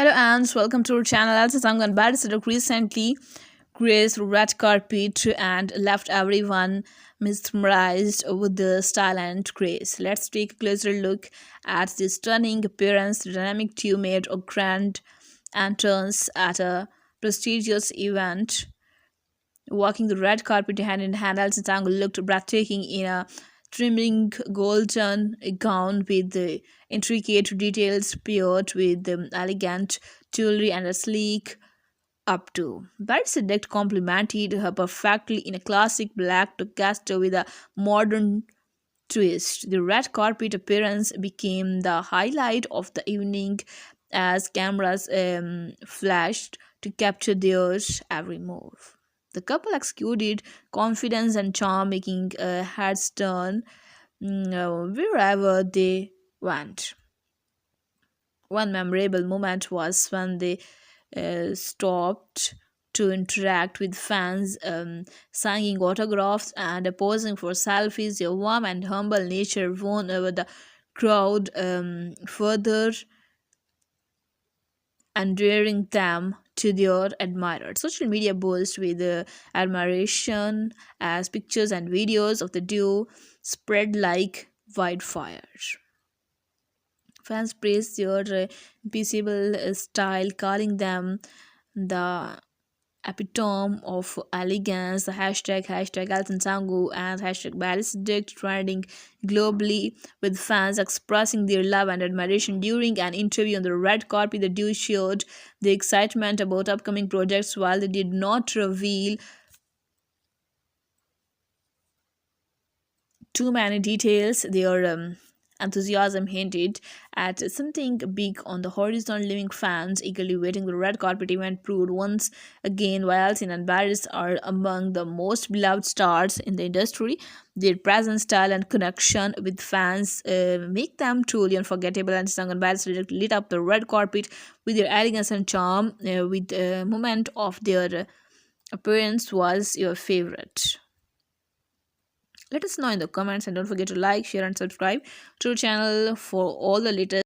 Hello and welcome to our channel. As Sangam Ambassador recently graced red carpet and left everyone mesmerized with the style and grace. Let's take a closer look at the stunning appearance, the dynamic tune made a grand entrance at a prestigious event. Walking the red carpet hand in hand, Alison Tango looked breathtaking in a trimming golden gown with the intricate details paired with the elegant jewelry and a sleek updo. Barry Sedek complemented her perfectly in a classic black tuxedo with a modern twist. The red carpet appearance became the highlight of the evening as cameras um, flashed to capture their every move. The couple exuded confidence and charm, making uh, heads turn mm, uh, wherever they went. One memorable moment was when they uh, stopped to interact with fans, um, signing autographs and posing for selfies. Their warm and humble nature won over the crowd, um, further endearing them to their admirers. Social media burst with admiration as pictures and videos of the duo spread like wildfire. Fans praised their uh, uh, style, calling them the epitome of elegance, the hashtag hashtag Altansangu and hashtag Ballistic trending globally with fans expressing their love and admiration during an interview on the red carpet. The duo showed the excitement about upcoming projects while they did not reveal too many details. Their um, enthusiasm hinted at something big on the horizon, leaving fans eagerly waiting. The red carpet event proved once again why Alcin and Barris are among the most beloved stars in the industry. Their presence, style, and connection with fans uh, make them truly unforgettable. And Sung and Barris lit up the red carpet with their elegance and charm. Uh, with the moment of their appearance was your favorite let us know in the comments and don't forget to like share and subscribe to our channel for all the latest